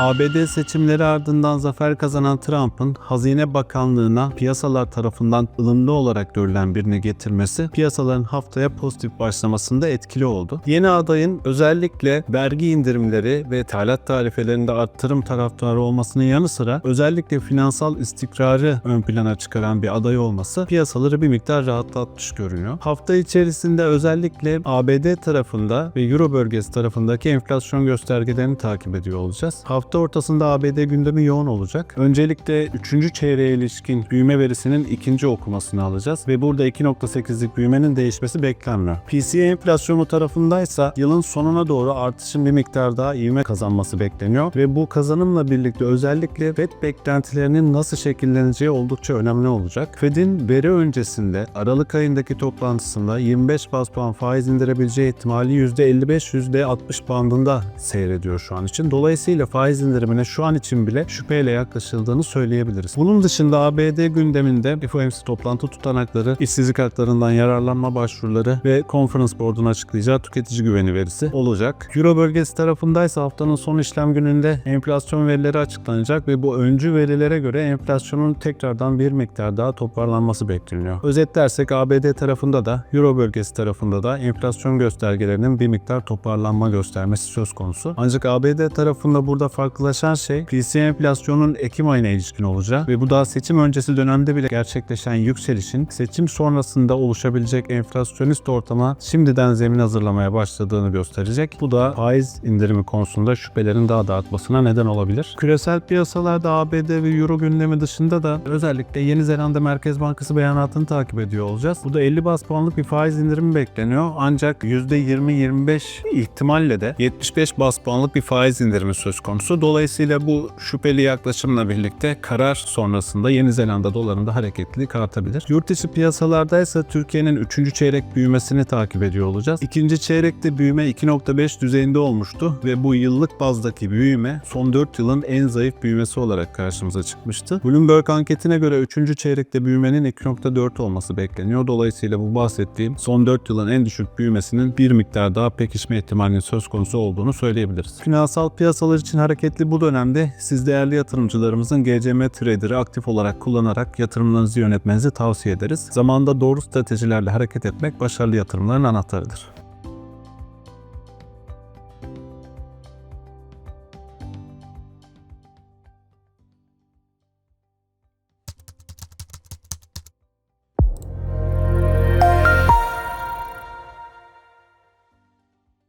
ABD seçimleri ardından zafer kazanan Trump'ın Hazine Bakanlığı'na piyasalar tarafından ılımlı olarak görülen birini getirmesi piyasaların haftaya pozitif başlamasında etkili oldu. Yeni adayın özellikle vergi indirimleri ve ithalat tarifelerinde arttırım taraftarı olmasının yanı sıra özellikle finansal istikrarı ön plana çıkaran bir aday olması piyasaları bir miktar rahatlatmış görünüyor. Hafta içerisinde özellikle ABD tarafında ve Euro bölgesi tarafındaki enflasyon göstergelerini takip ediyor olacağız. Hafta ortasında ABD gündemi yoğun olacak. Öncelikle 3. çeyreğe ilişkin büyüme verisinin ikinci okumasını alacağız ve burada 2.8'lik büyümenin değişmesi beklenmiyor. PCE enflasyonu tarafındaysa yılın sonuna doğru artışın bir miktar daha ivme kazanması bekleniyor ve bu kazanımla birlikte özellikle FED beklentilerinin nasıl şekilleneceği oldukça önemli olacak. FED'in veri öncesinde Aralık ayındaki toplantısında 25 bas puan faiz indirebileceği ihtimali %55-%60 bandında seyrediyor şu an için. Dolayısıyla faiz indirimine şu an için bile şüpheyle yaklaşıldığını söyleyebiliriz. Bunun dışında ABD gündeminde FOMC toplantı tutanakları, işsizlik haklarından yararlanma başvuruları ve Conference Board'un açıklayacağı tüketici güveni verisi olacak. Euro bölgesi tarafındaysa haftanın son işlem gününde enflasyon verileri açıklanacak ve bu öncü verilere göre enflasyonun tekrardan bir miktar daha toparlanması bekleniyor. Özetlersek ABD tarafında da Euro bölgesi tarafında da enflasyon göstergelerinin bir miktar toparlanma göstermesi söz konusu. Ancak ABD tarafında burada farklılaşan şey PCE enflasyonun Ekim ayına ilişkin olacak ve bu daha seçim öncesi dönemde bile gerçekleşen yükselişin seçim sonrasında oluşabilecek enflasyonist ortama şimdiden zemin hazırlamaya başladığını gösterecek. Bu da faiz indirimi konusunda şüphelerin daha da artmasına neden olabilir. Küresel piyasalarda ABD ve Euro gündemi dışında da özellikle Yeni Zelanda Merkez Bankası beyanatını takip ediyor olacağız. Bu da 50 bas puanlık bir faiz indirimi bekleniyor. Ancak %20-25 ihtimalle de 75 bas puanlık bir faiz indirimi söz konusu. Dolayısıyla bu şüpheli yaklaşımla birlikte karar sonrasında Yeni Zelanda dolarında hareketlilik artabilir. Yurt dışı piyasalarda ise Türkiye'nin 3. çeyrek büyümesini takip ediyor olacağız. İkinci çeyrekte büyüme 2.5 düzeyinde olmuştu ve bu yıllık bazdaki büyüme son 4 yılın en zayıf büyümesi olarak karşımıza çıkmıştı. Bloomberg anketine göre 3. çeyrekte büyümenin 2.4 olması bekleniyor. Dolayısıyla bu bahsettiğim son 4 yılın en düşük büyümesinin bir miktar daha pekişme ihtimalinin söz konusu olduğunu söyleyebiliriz. Finansal piyasalar için hareketli bu dönemde siz değerli yatırımcılarımızın GCM Trader'ı aktif olarak kullanarak yatırımlarınızı yönetmenizi tavsiye ederiz. Zamanda doğru stratejilerle hareket etmek başarılı yatırımların anahtarıdır.